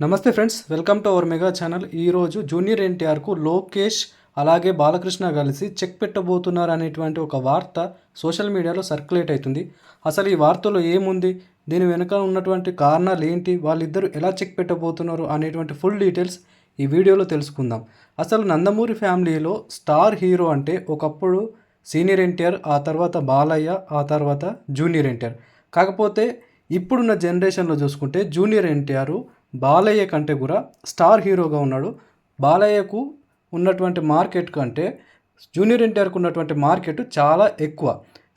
నమస్తే friends welcome to our mega channel. ఈరోజు junior ఎన్టీఆర్కు లోకేష్ అలాగే బాలకృష్ణ కలిసి చెక్ పెట్టబోతున్నారు అనేటువంటి ఒక వార్త సోషల్ మీడియాలో సర్క్యులేట్ అవుతుంది. అసలు ఈ వార్తలో ఏముంది? దీని వెనుక ఉన్నటువంటి కారణాలు ఏంటి? వాళ్ళిద్దరూ ఎలా చెక్ పెట్టబోతున్నారు అనేటువంటి ఫుల్ డీటెయిల్స్ ఈ వీడియోలో తెలుసుకుందాం. అసలు నందమూరి ఫ్యామిలీలో స్టార్ హీరో అంటే ఒకప్పుడు సీనియర్ ఎన్టీఆర్ ఆ తర్వాత బాలయ్య ఆ తర్వాత జూనియర్ ఎన్టీఆర్. కాకపోతే ఇప్పుడున్న జనరేషన్లో చూసుకుంటే జూనియర్ ఎన్టీఆర్ బాలయ్య కంటే కూడా స్టార్ హీరోగా ఉన్నాడు. బాలయ్యకు ఉన్నటువంటి మార్కెట్ కంటే జూనియర్ ఎన్టీఆర్కు ఉన్నటువంటి మార్కెట్ చాలా ఎక్కువ.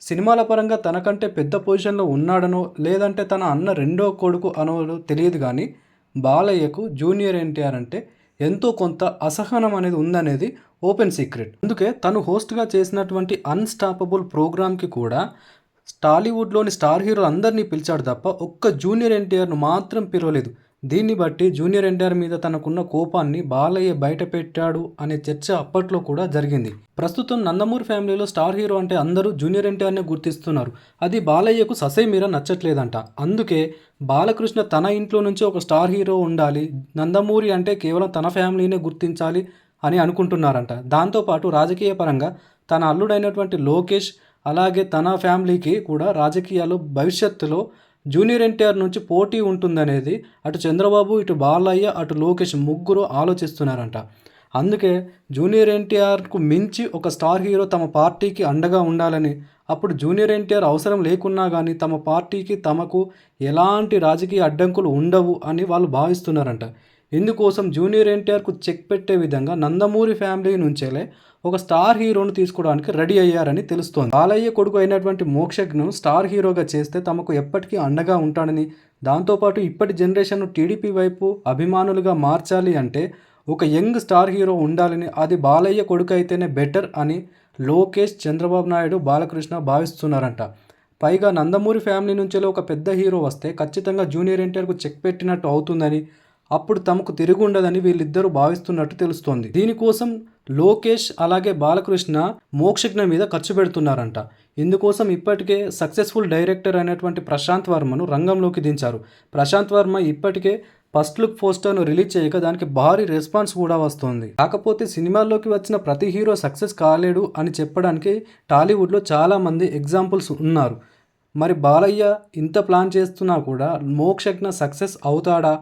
సినిమాల పరంగా తనకంటే పెద్ద పొజిషన్లో ఉన్నాడనో లేదంటే తన అన్న రెండో కొడుకు అనో తెలియదు కానీ బాలయ్యకు జూనియర్ ఎన్టీఆర్ అంటే ఎంతో కొంత అసహనం అనేది ఉందనేది ఓపెన్ సీక్రెట్. అందుకే తను హోస్ట్గా చేసినటువంటి అన్స్టాపబుల్ ప్రోగ్రామ్కి కూడా టాలీవుడ్లోని స్టార్ హీరోలు అందరినీ పిలిచాడు తప్ప ఒక్క జూనియర్ ఎన్టీఆర్ను మాత్రం పిలవలేదు. దీన్ని బట్టి జూనియర్ ఎన్టీఆర్ మీద తనకున్న కోపాన్ని బాలయ్య బయట పెట్టాడు అనే చర్చ అప్పట్లో కూడా జరిగింది. ప్రస్తుతం నందమూరి ఫ్యామిలీలో స్టార్ హీరో అంటే అందరూ జూనియర్ ఎన్టీఆర్నే గుర్తిస్తున్నారు. అది బాలయ్యకు ససేమీర నచ్చట్లేదంట. అందుకే బాలకృష్ణ తన ఇంట్లో నుంచి ఒక స్టార్ హీరో ఉండాలి నందమూరి అంటే కేవలం తన ఫ్యామిలీనే గుర్తించాలి అని అనుకుంటున్నారంట. దాంతోపాటు రాజకీయ పరంగా తన అల్లుడైనటువంటి లోకేష్ అలాగే తన ఫ్యామిలీకి కూడా రాజకీయాలు భవిష్యత్తులో జూనియర్ ఎన్టీఆర్ నుంచి పోటీ ఉంటుందనేది అటు చంద్రబాబు ఇటు బాలయ్య అటు లోకేష్ ముగ్గురు ఆలోచిస్తున్నారంట. అందుకే జూనియర్ ఎన్టీఆర్కు మించి ఒక స్టార్ హీరో తమ పార్టీకి అండగా ఉండాలని అప్పుడు జూనియర్ ఎన్టీఆర్ అవసరం లేకున్నా కానీ తమ పార్టీకి తమకు ఎలాంటి రాజకీయ అడ్డంకులు ఉండవు అని వాళ్ళు భావిస్తున్నారంట. ఇందుకోసం జూనియర్ ఎన్టీఆర్కు చెక్ పెట్టే విధంగా నందమూరి ఫ్యామిలీ నుంచేలే ఒక స్టార్ హీరోను తీసుకోవడానికి రెడీ అయ్యారని తెలుస్తోంది. బాలయ్య కొడుకు అయినటువంటి మోక్షజ్ఞను స్టార్ హీరోగా చేస్తే తమకు ఎప్పటికీ అండగా ఉంటాడని దాంతోపాటు ఇప్పటి జనరేషన్ను టీడీపీ వైపు అభిమానులుగా మార్చాలి అంటే ఒక యంగ్ స్టార్ హీరో ఉండాలని అది బాలయ్య కొడుకు అయితేనే బెటర్ అని లోకేష్ చంద్రబాబు నాయుడు బాలకృష్ణ భావిస్తున్నారంట. పైగా నందమూరి ఫ్యామిలీ నుంచే ఒక పెద్ద హీరో వస్తే ఖచ్చితంగా జూనియర్ ఎన్టీఆర్కు చెక్ పెట్టినట్టు అవుతుందని అప్పుడు తమకు తిరుగుండదని ఉండదని వీళ్ళిద్దరూ భావిస్తున్నట్టు తెలుస్తోంది. దీనికోసం లోకేష్ అలాగే బాలకృష్ణ మోక్షజ్ఞ మీద ఖర్చు పెడుతున్నారంట. ఇందుకోసం ఇప్పటికే సక్సెస్ఫుల్ డైరెక్టర్ అయినటువంటి ప్రశాంత్ వర్మను రంగంలోకి దించారు. ప్రశాంత్ వర్మ ఇప్పటికే ఫస్ట్ లుక్ పోస్టర్ను రిలీజ్ చేయక దానికి భారీ రెస్పాన్స్ కూడా వస్తుంది. కాకపోతే సినిమాల్లోకి వచ్చిన ప్రతి హీరో సక్సెస్ కాలేడు అని చెప్పడానికి టాలీవుడ్లో చాలామంది ఎగ్జాంపుల్స్ ఉన్నారు. మరి బాలయ్య ఇంత ప్లాన్ చేస్తున్నా కూడా మోక్షజ్ఞ సక్సెస్ అవుతాడా?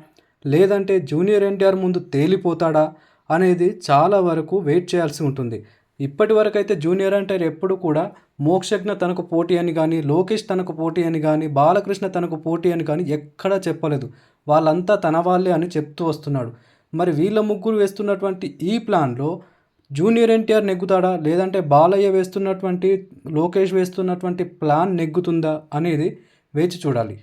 లేదంటే జూనియర్ ఎన్టీఆర్ ముందు తేలిపోతాడా అనేది చాలా వరకు వెయిట్ చేయాల్సి ఉంటుంది. ఇప్పటి వరకు అయితే జూనియర్ ఎన్టీఆర్ ఎప్పుడు కూడా మోక్షజ్ఞ తనకు పోటీ అని కానీ లోకేష్ తనకు పోటీ అని కానీ బాలకృష్ణ తనకు పోటీ అని కానీ ఎక్కడా చెప్పలేదు. వాళ్ళంతా తన వాళ్ళే అని చెప్తూ వస్తున్నాడు. మరి వీళ్ళ ముగ్గురు వేస్తున్నటువంటి ఈ ప్లాన్లో జూనియర్ ఎన్టీఆర్ నెగ్గుతాడా? లేదంటే బాలయ్య వేస్తున్నటువంటి లోకేష్ వేస్తున్నటువంటి ప్లాన్ నెగ్గుతుందా అనేది వేచి చూడాలి.